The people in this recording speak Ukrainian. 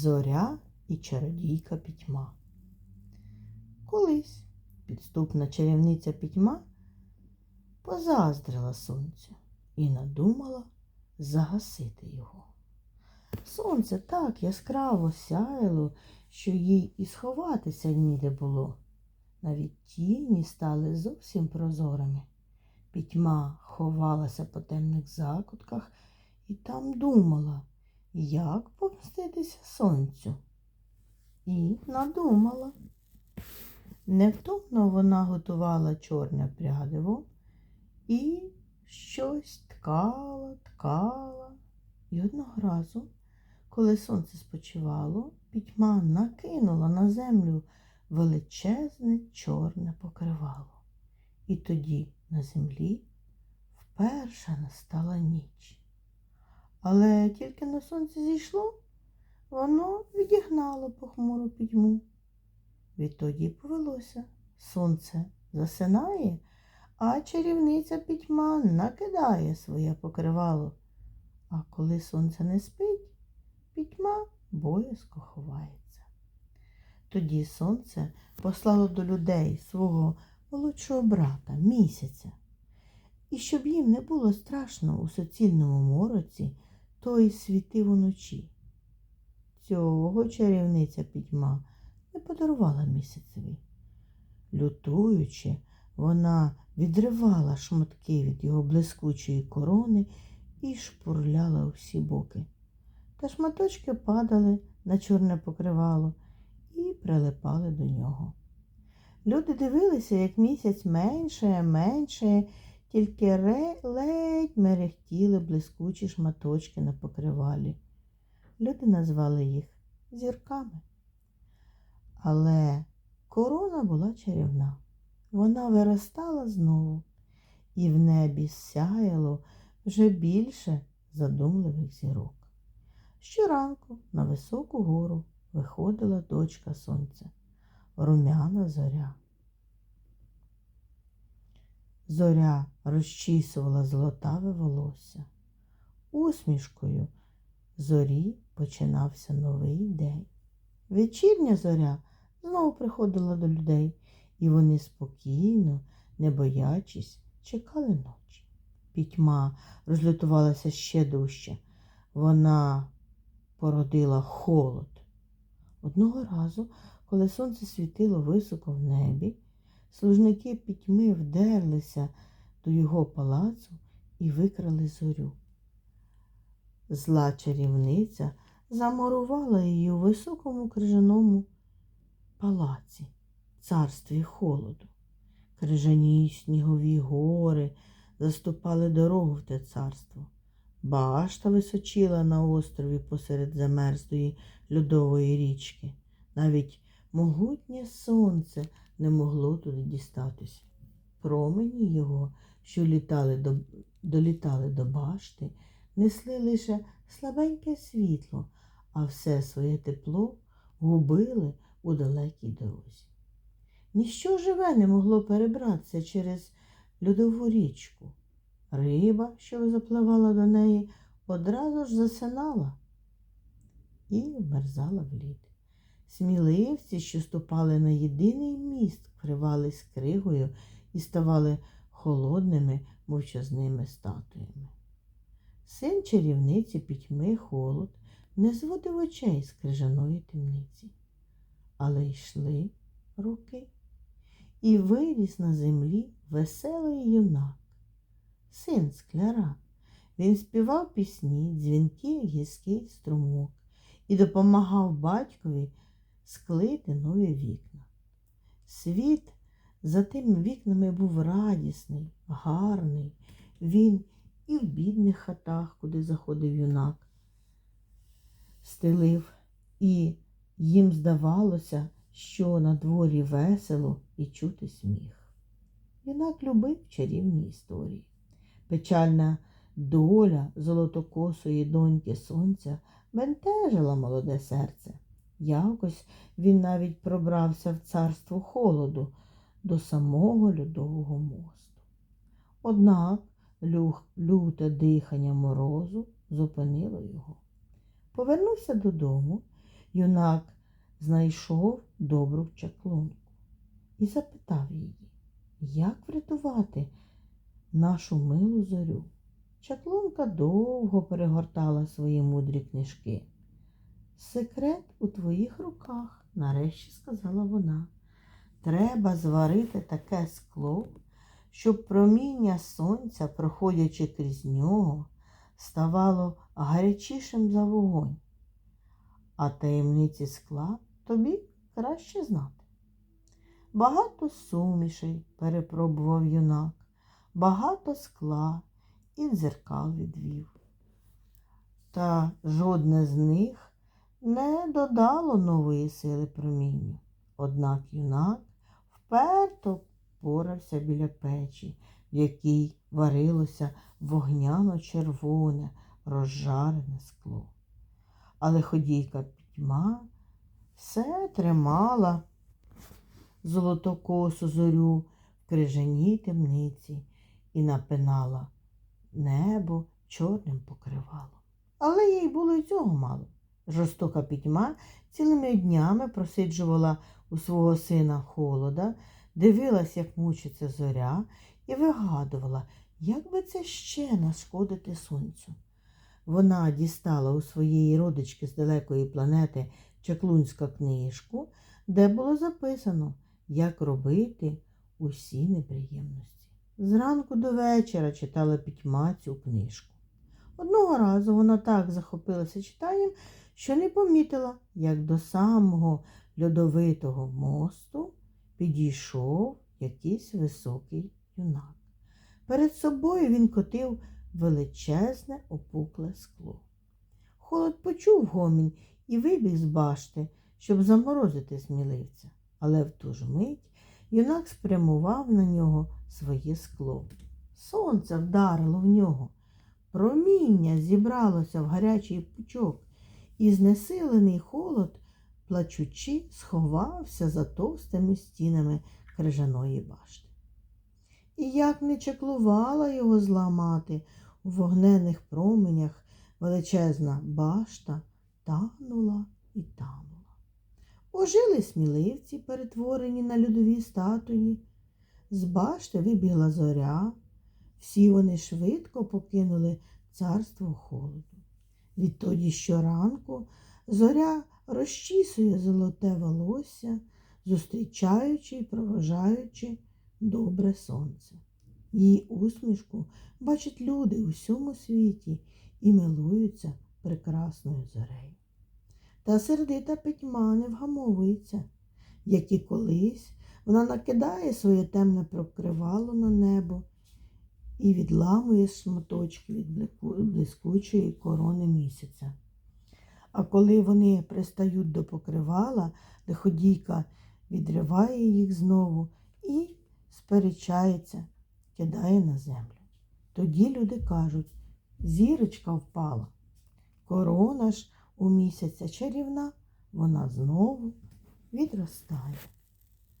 Зоря і чародійка пітьма. Колись підступна чарівниця пітьма позаздрила сонцю і надумала загасити його. Сонце так яскраво сяяло, що їй і сховатися ніде було. Навіть тіні стали зовсім прозорими. Пітьма ховалася по темних закутках і там думала, як помститися сонцю. І надумала. Невтомно вона готувала чорне прядиво і щось ткала, ткала. І одного разу, коли сонце спочивало, пітьма накинула на землю величезне чорне покривало. І тоді на землі вперше настала ніч. Але тільки на сонце зійшло, воно відігнало похмуру пітьму. Відтоді повелося. Сонце засинає, а чарівниця пітьма накидає своє покривало. А коли сонце не спить, пітьма боязко ховається. Тоді сонце послало до людей свого молодшого брата місяця. І щоб їм не було страшно у суцільному мороці, той світив уночі. Цього чарівниця пітьма не подарувала місяцеві. Лютуючи, вона відривала шматки від його блискучої корони і шпурляла всі боки. Та шматочки падали на чорне покривало і прилипали до нього. Люди дивилися, як місяць менше, менше, тільки ледь мерехтіли блискучі шматочки на покривалі. Люди назвали їх зірками. Але корона була чарівна. Вона виростала знову, і в небі сяяло вже більше задумливих зірок. Щоранку на високу гору виходила дочка сонця, румяна зоря. Зоря розчісувала золотаве волосся. Усмішкою зорі починався новий день. Вечірня зоря знову приходила до людей, і вони спокійно, не боячись, чекали ночі. Пітьма розлютувалася ще дужче. Вона породила холод. Одного разу, коли сонце світило високо в небі, служники пітьми вдерлися до його палацу і викрали зорю. Зла чарівниця замурувала її у високому крижаному палаці, царстві холоду. Крижані снігові гори заступали дорогу в те царство. Башта височила на острові посеред замерзлої льодової річки. Навіть могутнє сонце не могло туди дістатися. Промені його, що літали до, долітали до башти, несли лише слабеньке світло, а все своє тепло губили у далекій дорозі. Ніщо живе не могло перебратися через льодову річку. Риба, що запливала до неї, одразу ж засинала і вмерзала в лід. Сміливці, що ступали на єдиний міст, вкривались кригою і ставали холодними мовчазними статуями. Син чарівниці пітьми холод не зводив очей з крижаної темниці, але йшли роки, і виріс на землі веселий юнак, син скляра. Він співав пісні, дзвінки, гірський струмок, і допомагав батькові склити нові вікна. Світ за тими вікнами був радісний, гарний. Він і в бідних хатах, куди заходив юнак, стелив, і їм здавалося, що на дворі весело і чути сміх. Юнак любив чарівні історії. Печальна доля золотокосої доньки сонця бентежила молоде серце. Якось він навіть пробрався в царство холоду до самого льодового мосту. Однак люх, люте дихання морозу зупинило його. Повернувся додому юнак знайшов добру чаклунку і запитав її, як врятувати нашу милу зорю. Чаклунка довго перегортала свої мудрі книжки. Секрет у твоїх руках, нарешті сказала вона. Треба зварити таке скло, щоб проміння сонця, проходячи крізь нього, ставало гарячішим за вогонь. А таємниці скла тобі краще знати. Багато сумішей перепробував юнак, багато скла і дзеркал відвів. Та жодне з них не додало нової сили промінню. Однак юнак вперто порався біля печі, в якій варилося вогняно-червоне, розжарене скло. Але ходійка пітьма все тримала золотокосу зорю в крижаній темниці і напинала небо чорним покривалом. Але їй було й цього мало. Жорстока пітьма цілими днями просиджувала у свого сина холода, дивилась, як мучиться зоря, і вигадувала, як би це ще нашкодити сонцю. Вона дістала у своєї родички з далекої планети чаклунську книжку, де було записано, як робити усі неприємності. Зранку до вечора читала пітьма цю книжку. Одного разу вона так захопилася читанням, що не помітила, як до самого льодовитого мосту підійшов якийсь високий юнак. Перед собою він котив величезне опукле скло. Холод почув гомінь і вибіг з башти, щоб заморозити сміливця. Але в ту ж мить юнак спрямував на нього своє скло. Сонце вдарило в нього. Проміння зібралося в гарячий пучок, і знесилений холод, плачучи, сховався за товстими стінами крижаної башти. І як не чеклувала його зламати у вогнених променях, величезна башта танула і танула. Ожили сміливці, перетворені на льодові статуї. З башти вибігла зоря. Всі вони швидко покинули царство холоду. Відтоді щоранку зоря розчісує золоте волосся, зустрічаючи і проважаючи добре сонце. Її усмішку бачать люди у всьому світі і милуються прекрасною зорею. Та сердита пітьма не вгамовується, як і колись вона накидає своє темне прокривало на небо і відламує шматочки від блискучої корони місяця. А коли вони пристають до покривала, лиходійка відриває їх знову і сперечається, кидає на землю. Тоді люди кажуть, зірочка впала. Корона ж у місяця чарівна, вона знову відростає.